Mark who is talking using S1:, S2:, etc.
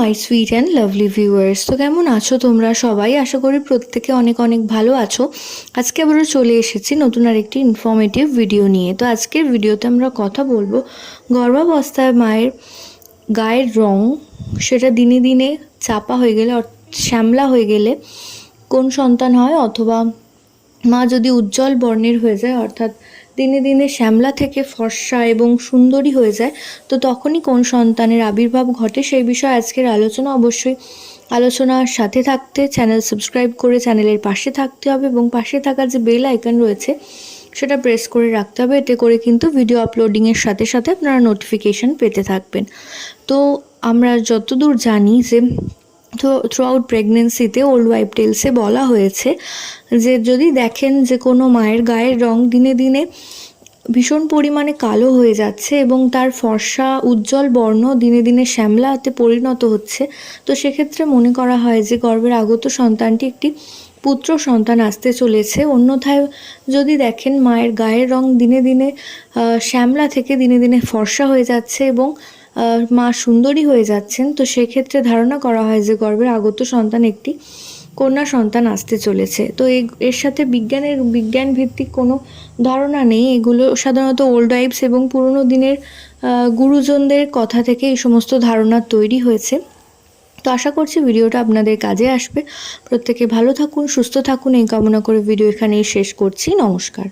S1: My sweet and lovely viewers তো কেমন আছো তোমরা সবাই? আশা করি প্রত্যেকে অনেক অনেক ভালো আছো। আজকে আবারও চলে এসেছি নতুন আরেকটি ইনফর্মেটিভ ভিডিও নিয়ে। তো আজকের ভিডিওতে আমরা কথা বলব গর্ভাবস্থায় মায়ের গায়ের রং। সেটা দিনে দিনে চাপা হয়ে গেলে শ্যামলা হয়ে গেলে কোন সন্তান হয়? অথবা মা যদি উজ্জ্বল বর্ণের হয়ে যায়, অর্থাৎ দিনে দিনে শ্যামলা থেকে ফর্সা এবং সুন্দরী হয়ে যায়, তো তখনই কোন সন্তানের আবির্ভাব ঘটে সেই বিষয়ে আজকের আলোচনা। অবশ্যই আলোচনার সাথে থাকতে, চ্যানেল সাবস্ক্রাইব করে চ্যানেলের পাশে থাকতে হবে এবং পাশে থাকা যে বেল আইকন রয়েছে, সেটা প্রেস করে রাখতে হবে। এতে করে কিন্তু ভিডিও আপলোডিংয়ের সাথে সাথে আপনারা নোটিফিকেশান পেতে থাকবেন। তো আমরা যতদূর জানি যে থ্রু আউট প্রেগনেন্সিতে ওল্ড ওয়াইফ টেলসে বলা হয়েছে যে যদি দেখেন যে কোনো মায়ের গায়ের রং দিনে দিনে ভীষণ পরিমাণে কালো হয়ে যাচ্ছে এবং তার ফর্সা, উজ্জ্বল বর্ণ দিনে দিনে শ্যামলাতে পরিণত হচ্ছে, তো সেক্ষেত্রে মনে করা হয় যে গর্ভের আগত সন্তানটি একটি পুত্র সন্তান আসতে চলেছে। অন্যথায় যদি দেখেন মায়ের গায়ের রং দিনে দিনে শ্যামলা থেকে দিনে দিনে ফর্সা হয়ে যাচ্ছে এবং মা সুন্দরী হয়ে যাচ্ছেন, তো সেক্ষেত্রে ধারণা করা হয় যে গর্ভের আগত সন্তান একটি কন্যা সন্তান আসতে চলেছে। তো এর সাথে বিজ্ঞানের বিজ্ঞান ভিত্তিক কোনো ধারণা নেই। এগুলো সাধারণত ওল্ড ওয়াইফস এবং পুরনো দিনের গুরুজনদের কথা থেকে এই সমস্ত ধারণা তৈরি হয়েছে। তো আশা করছি ভিডিওটা আপনাদের কাজে আসবে। প্রত্যেকে ভালো থাকুন, সুস্থ থাকুন। এই কামনা করে ভিডিও এখানেই শেষ করছি। নমস্কার।